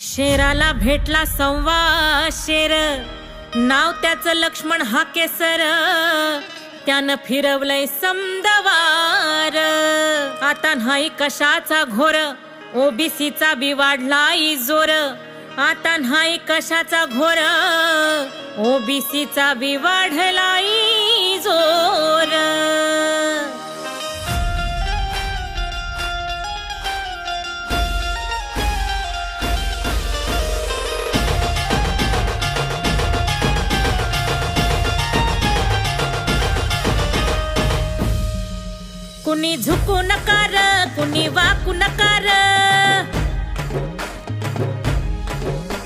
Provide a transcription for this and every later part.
शेराला भेटला संवा शेर. नाव त्याचं लक्ष्मण हा केसर. त्यानं फिरवलंय समदवार. आता नाही कशाचा घोर ओबीसीचा बी वाढलाय जोर. आता नाही कशाचा घोर ओबीसीचा बी वाढलाय जोर. कुणी झुकू नकार कुणी वाकू नकार.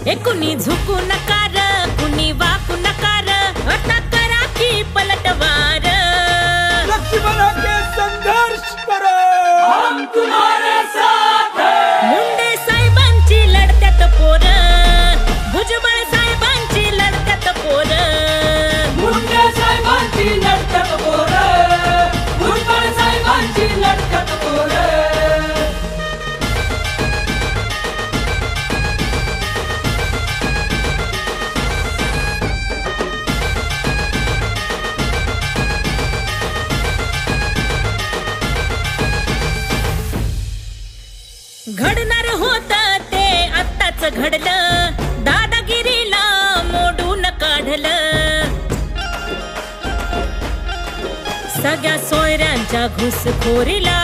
हे कुणी झुकू नकार कुणी वाकू नकार. आता करा की पलटवार लक्ष्मण के संघर्ष करो. हम तुम्हारे साथ मुंडे साहेबांची लढत्यात पोर. भुजबळ आत्ताच घडलं. दादागिरीला मोडून काढलं. सगळ्या सोयऱ्यांच्या घुसखोरीला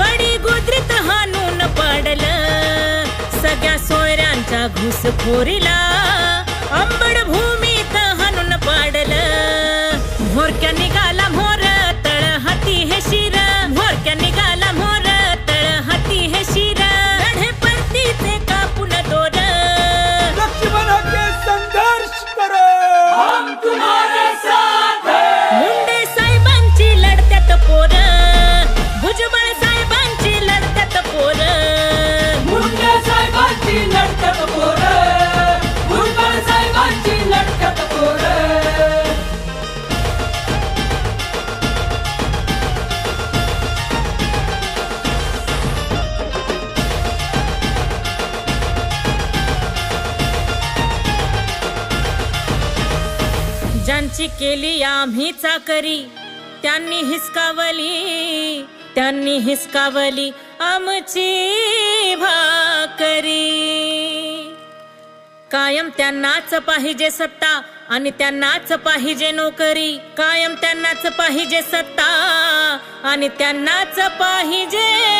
वडी गुजरीत हाणून पाडलं. सगळ्या सोयऱ्यांच्या घुसखोरीला त्यांची केली आम्ही चाकरी. त्यांनी हिसकावली त्यांनी हिसकावली आमची भाकरी. कायम त्यांनाच पाहिजे सत्ता आणि त्यांनाच पाहिजे नोकरी. कायम त्यांनाच पाहिजे सत्ता आणि त्यांनाच पाहिजे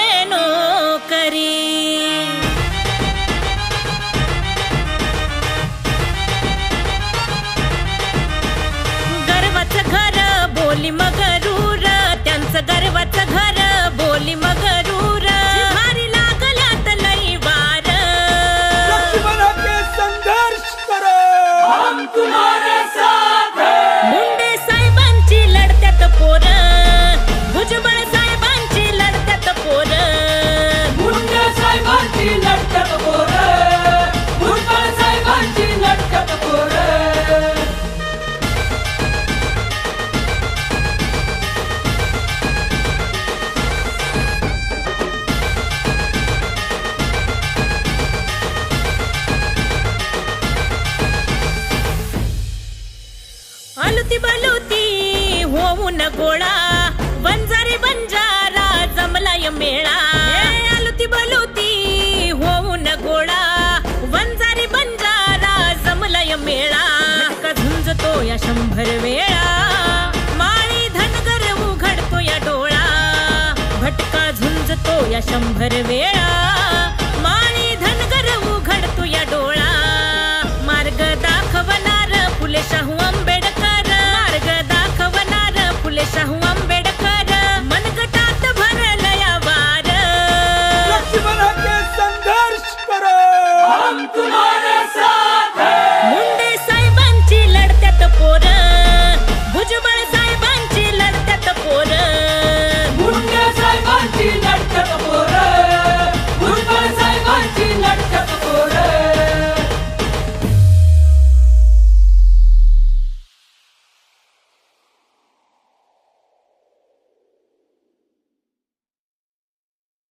ಮಗ गोळा. बंजारी बंजारा जमला य मेळा. आलुती बलुती होऊन गोळा. बंजारी बंजारा जमलाय मेळा. का झुंजतो या शंभर वेळा. माळी धनगर उघडतो या डोळा. भटका झुंजतो या शंभर वेळा. माळी धनगर उघडतो या डोळा. मार्ग दाखवणार फुले शाहू आंबे.